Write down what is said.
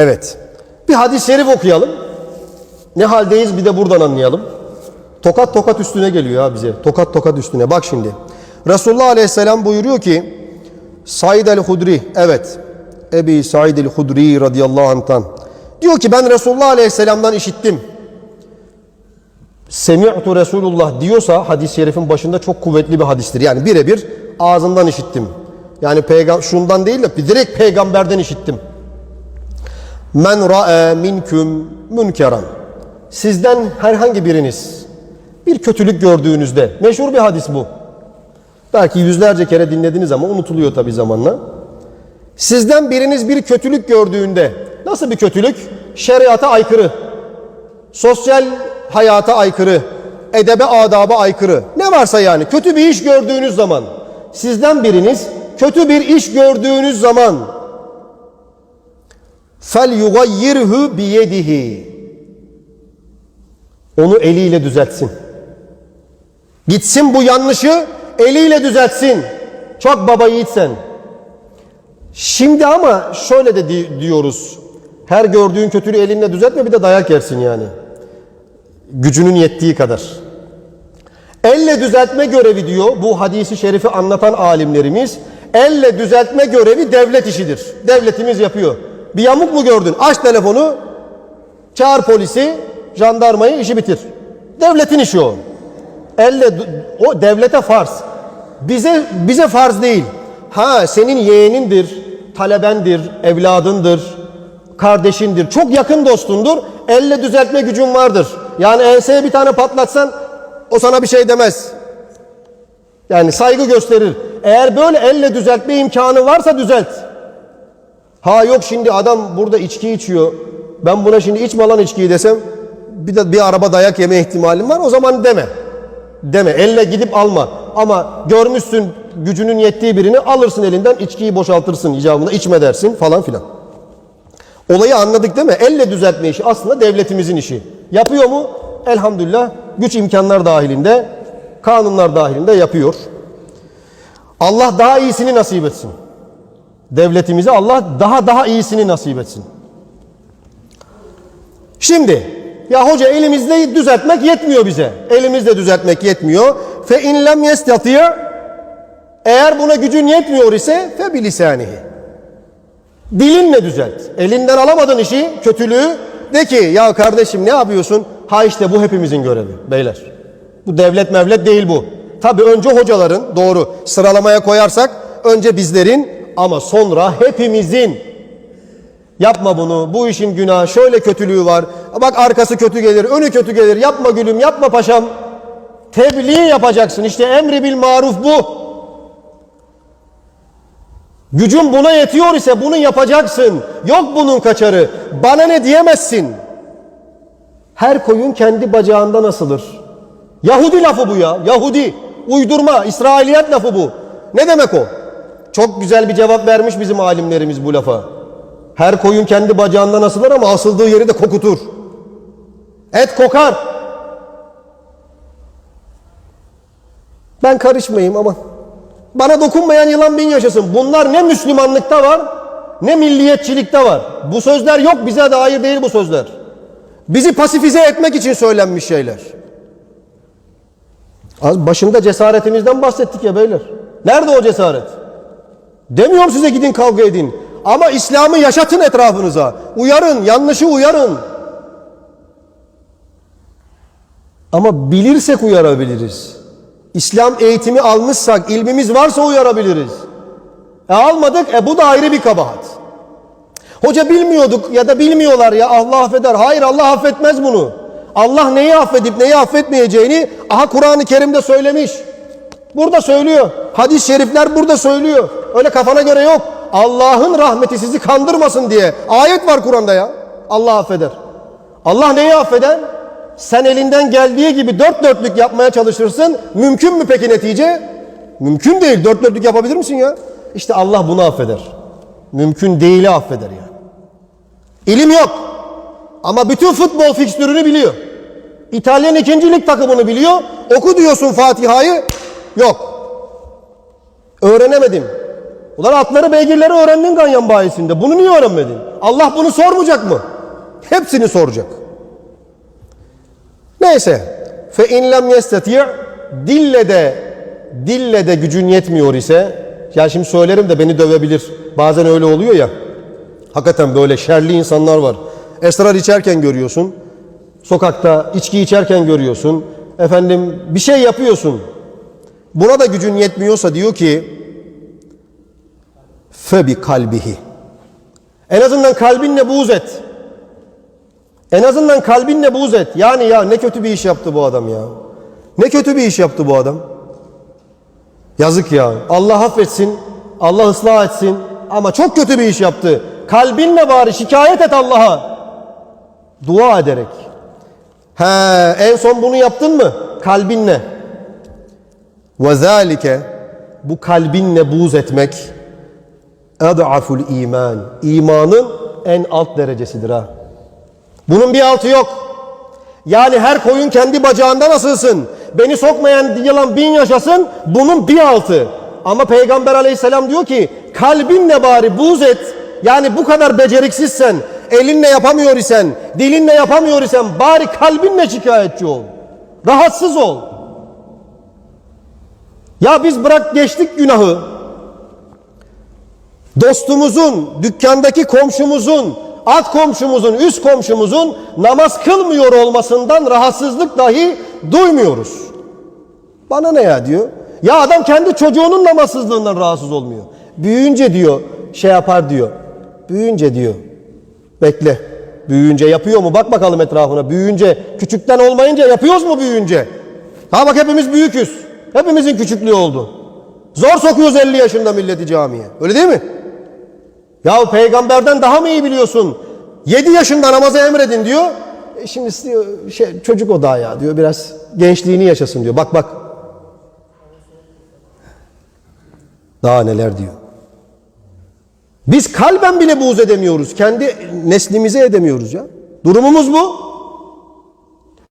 Evet. Bir hadis-i şerif okuyalım. Ne haldeyiz bir de buradan anlayalım. Tokat tokat üstüne geliyor ya bize. Tokat tokat üstüne. Bak şimdi. Resulullah Aleyhisselam buyuruyor ki Said el-Hudri evet Ebi Said el-Hudri radıyallahu anh'tan diyor ki ben Resulullah Aleyhisselam'dan işittim. Semi'tu Resulullah diyorsa hadis-i şerifin başında çok kuvvetli bir hadistir. Yani birebir ağzından işittim. Yani peygam şundan değil de direkt peygamberden işittim. Men ra'e minküm münkeran. Sizden herhangi biriniz bir kötülük gördüğünüzde meşhur bir hadis bu. Belki yüzlerce kere dinlediniz ama unutuluyor tabi zamanla. Sizden biriniz bir kötülük gördüğünde nasıl bir kötülük? Şeriata aykırı, sosyal hayata aykırı, edebe adaba aykırı. Ne varsa yani kötü bir iş gördüğünüz zaman sizden biriniz kötü bir iş gördüğünüz zaman fel yugayyirhu biyedihi onu eliyle düzeltsin. Gitsin bu yanlışı eliyle düzeltsin. Çok baba yiğitsen. Şimdi ama şöyle de di- diyoruz. Her gördüğün kötülüğü elinle düzeltme bir de dayak yersin yani. Gücünün yettiği kadar. Elle düzeltme görevi diyor bu hadisi şerifi anlatan alimlerimiz. Elle düzeltme görevi devlet işidir. Devletimiz yapıyor. Bir yamuk mu gördün? Aç telefonu, çağır polisi, jandarmayı işi bitir. Devletin işi o. Elle o devlete farz. Bize bize farz değil. Ha senin yeğenindir, talebendir, evladındır, kardeşindir, çok yakın dostundur. Elle düzeltme gücün vardır. Yani enseye bir tane patlatsan o sana bir şey demez. Yani saygı gösterir. Eğer böyle elle düzeltme imkanı varsa düzelt. Ha yok şimdi adam burada içki içiyor. Ben buna şimdi içme lan içkiyi desem bir de bir araba dayak yeme ihtimalim var. O zaman deme. Deme. Elle gidip alma. Ama görmüşsün gücünün yettiği birini alırsın elinden içkiyi boşaltırsın icabında içme dersin falan filan. Olayı anladık değil mi? Elle düzeltme işi aslında devletimizin işi. Yapıyor mu? Elhamdülillah güç imkanlar dahilinde, kanunlar dahilinde yapıyor. Allah daha iyisini nasip etsin. Devletimize Allah daha daha iyisini nasip etsin. Şimdi ya hoca elimizde düzeltmek yetmiyor bize. Elimizde düzeltmek yetmiyor. Fe in lem yestati eğer buna gücün yetmiyor ise fe bilisanihi. Dilinle düzelt. Elinden alamadın işi, kötülüğü de ki ya kardeşim ne yapıyorsun? Ha işte bu hepimizin görevi beyler. Bu devlet mevlet değil bu. Tabi önce hocaların doğru sıralamaya koyarsak önce bizlerin ama sonra hepimizin Yapma bunu. Bu işin günahı şöyle kötülüğü var. Bak arkası kötü gelir, önü kötü gelir. Yapma gülüm, yapma paşam. Tebliğ yapacaksın. İşte emri bil maruf bu. Gücün buna yetiyor ise bunu yapacaksın. Yok bunun kaçarı. Bana ne diyemezsin. Her koyun kendi bacağından asılır. Yahudi lafı bu ya. Yahudi. Uydurma. İsrailiyet lafı bu. Ne demek o? Çok güzel bir cevap vermiş bizim alimlerimiz bu lafa. Her koyun kendi bacağından asılır ama asıldığı yeri de kokutur. Et kokar. Ben karışmayayım ama. Bana dokunmayan yılan bin yaşasın. Bunlar ne Müslümanlıkta var ne milliyetçilikte var. Bu sözler yok bize dair değil bu sözler. Bizi pasifize etmek için söylenmiş şeyler. Az başında cesaretimizden bahsettik ya beyler. Nerede o cesaret? Demiyorum size gidin kavga edin. Ama İslam'ı yaşatın etrafınıza. Uyarın, yanlışı uyarın. Ama bilirsek uyarabiliriz. İslam eğitimi almışsak, ilmimiz varsa uyarabiliriz. E almadık, e bu da ayrı bir kabahat. Hoca bilmiyorduk ya da bilmiyorlar ya Allah affeder. Hayır Allah affetmez bunu. Allah neyi affedip neyi affetmeyeceğini aha Kur'an-ı Kerim'de söylemiş. Burada söylüyor. Hadis-i şerifler burada söylüyor. Öyle kafana göre yok. Allah'ın rahmeti sizi kandırmasın diye. Ayet var Kur'an'da ya. Allah affeder. Allah neyi affeder? Sen elinden geldiği gibi dört dörtlük yapmaya çalışırsın. Mümkün mü peki netice? Mümkün değil. Dört dörtlük yapabilir misin ya? İşte Allah bunu affeder. Mümkün değili affeder yani. İlim yok. Ama bütün futbol fikstürünü biliyor. İtalyan ikinci lig takımını biliyor. Oku diyorsun Fatiha'yı. Yok. Öğrenemedim. Ulan atları beygirleri öğrendin ganyan bayisinde. Bunu niye öğrenmedin? Allah bunu sormayacak mı? Hepsini soracak. Neyse. Fe in lem dille de dille de gücün yetmiyor ise yani şimdi söylerim de beni dövebilir. Bazen öyle oluyor ya. Hakikaten böyle şerli insanlar var. Esrar içerken görüyorsun. Sokakta içki içerken görüyorsun. Efendim bir şey yapıyorsun. Buna da gücün yetmiyorsa diyor ki febi kalbihi. En azından kalbinle buğz et. En azından kalbinle buğz et. Yani ya ne kötü bir iş yaptı bu adam ya. Ne kötü bir iş yaptı bu adam. Yazık ya. Allah affetsin. Allah ıslah etsin. Ama çok kötü bir iş yaptı. Kalbinle bari şikayet et Allah'a. Dua ederek. He, en son bunu yaptın mı? Kalbinle. Ve zalike bu kalbinle buğz etmek ed'aful iman. İmanın en alt derecesidir ha. Bunun bir altı yok. Yani her koyun kendi bacağında nasılsın? Beni sokmayan yılan bin yaşasın. Bunun bir altı. Ama Peygamber aleyhisselam diyor ki kalbinle bari buğz et. Yani bu kadar beceriksizsen, elinle yapamıyor isen, dilinle yapamıyor isen bari kalbinle şikayetçi ol. Rahatsız ol. Ya biz bırak geçtik günahı. Dostumuzun, dükkandaki komşumuzun, alt komşumuzun, üst komşumuzun namaz kılmıyor olmasından rahatsızlık dahi duymuyoruz. Bana ne ya diyor. Ya adam kendi çocuğunun namazsızlığından rahatsız olmuyor. Büyüyünce diyor şey yapar diyor. Büyüyünce diyor. Bekle. Büyüyünce yapıyor mu? Bak bakalım etrafına. Büyüyünce küçükten olmayınca yapıyoruz mu büyüyünce? Ha bak hepimiz büyüküz. Hepimizin küçüklüğü oldu. Zor sokuyoruz 50 yaşında milleti camiye. Öyle değil mi? Ya peygamberden daha mı iyi biliyorsun? 7 yaşında namazı emredin diyor. E şimdi diyor, şey, çocuk o daha ya diyor. Biraz gençliğini yaşasın diyor. Bak bak. Daha neler diyor. Biz kalben bile buğz edemiyoruz. Kendi neslimize edemiyoruz ya. Durumumuz bu.